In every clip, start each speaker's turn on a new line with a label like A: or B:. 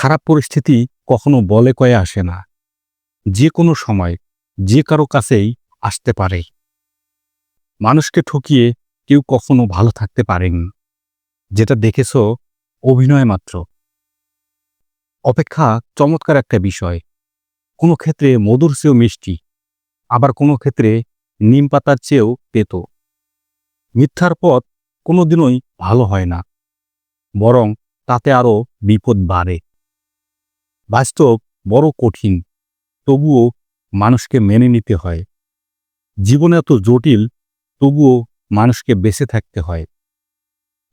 A: খারাপ পরিস্থিতি কখনো বলে কয়ে আসে না। যে কোনো সময়, যে কারও কাছেই আসতে পারে। মানুষকে ঠকিয়ে কেউ কখনো ভালো থাকতে পারেন। যেটা দেখেছ, অভিনয় মাত্র। অপেক্ষা চমৎকার একটা বিষয়। কোনো ক্ষেত্রে মধুর চেয়েও মিষ্টি, আবার কোনো ক্ষেত্রে নিম পাতার চেয়েও তেতো। মিথ্যার পথ কোনোদিনই ভালো হয় না, বরং তাতে আরও বিপদ বাড়ে। বাস্তব বড় কঠিন, তবুও মানুষকে মেনে নিতে হয়। জীবন এত জটিল, তবুও মানুষকে বেঁচে থাকতে হয়।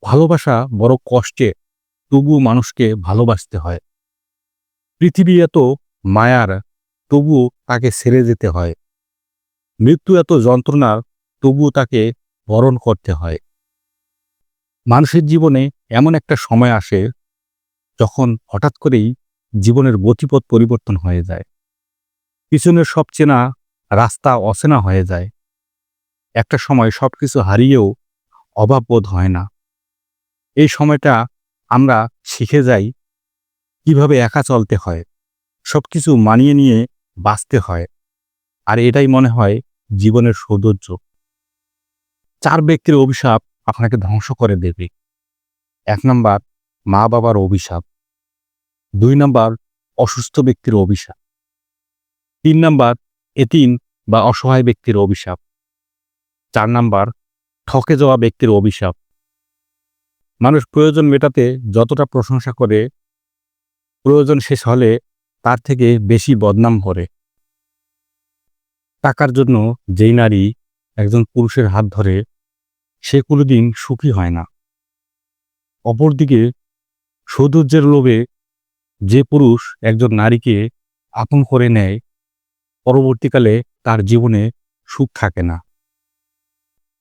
A: ভালোবাসা বড় কষ্টে, তবুও মানুষকে ভালোবাসতে হয়। পৃথিবী এত মায়ার, তবুও তাকে ছেড়ে যেতে হয়। মৃত্যু এত যন্ত্রণার, তবুও তাকে বরণ করতে হয়। মানুষের জীবনে এমন একটা সময় আসে, যখন হঠাৎ করেই জীবনের গতিপথ পরিবর্তন হয়ে যায়। পিছনের সব চেনা রাস্তা অচেনা হয়ে যায়। একটা সময় সবকিছু হারিয়েও অভাববোধ হয় না। এই সময়টা আমরা শিখে যাই কীভাবে একা চলতে হয়, সবকিছু মানিয়ে নিয়ে বাঁচতে হয়, আর এটাই মনে হয় জীবনের সৌন্দর্য। চার ব্যক্তির অভিশাপ আপনাকে ধ্বংস করে দেবে। এক নম্বর মা বাবার অভিশাপ। দুই নাম্বার, অসুস্থ ব্যক্তির অভিশাপ। তিন নাম্বার, এতিম বা অসহায় ব্যক্তির অভিশাপ। চার নাম্বার, ঠকে যাওয়া ব্যক্তির অভিশাপ। মানুষ প্রয়োজন মেটাতে যতটা প্রশংসা করে, প্রয়োজন শেষ হলে তার থেকে বেশি বদনাম করে। টাকার জন্য যেই নারী একজন পুরুষের হাত ধরে, সে কোনোদিন সুখী হয় না। অপরদিকে সৌন্দর্যের লোভে যে পুরুষ একজন নারীকে আপন করে নেয়, পরবর্তীকালে তার জীবনে সুখ থাকে না।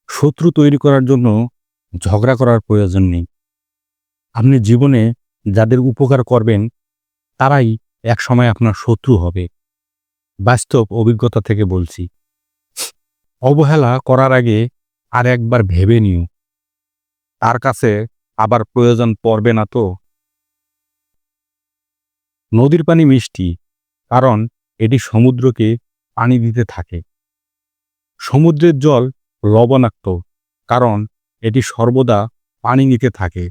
A: শত্রু তৈরি করার জন্য ঝগড়া করার প্রয়োজন নেই। আপনি জীবনে যাদের উপকার করবেন, তারাই একসময় আপনার শত্রু হবে। বাস্তব অভিজ্ঞতা থেকে বলছি। অবহেলা করার আগে আর একবার ভেবে নিও। তার কাছে আবার প্রয়োজন পড়বে না তো। নদীর পানি মিষ্টি, কারণ এটি সমুদ্রকে পানি দিতে থাকে। সমুদ্রের জল লবণাক্ত, কারণ এটি সর্বদা পানি নিতে থাকে।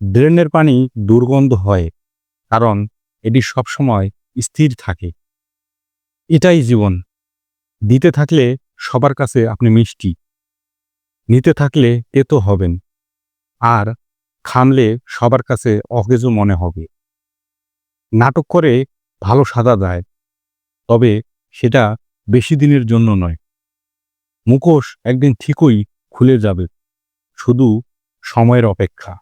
A: ড্রেনের পানি দুর্গন্ধ হয়, কারণ এটি সবসময় স্থির থাকে। এটাই জীবন। দিতে থাকলে সবার কাছে আপনি মিষ্টি। নিতে থাকলে তেতো হবেন। আর খামলে সবার কাছে অকেজো মনে হবে। নাটক করে ভালো সাদা দেয়, তবে সেটা বেশি দিনের জন্য নয়। মুখোশ একদিন ঠিকই খুলে যাবে, শুধু সময়ের অপেক্ষা।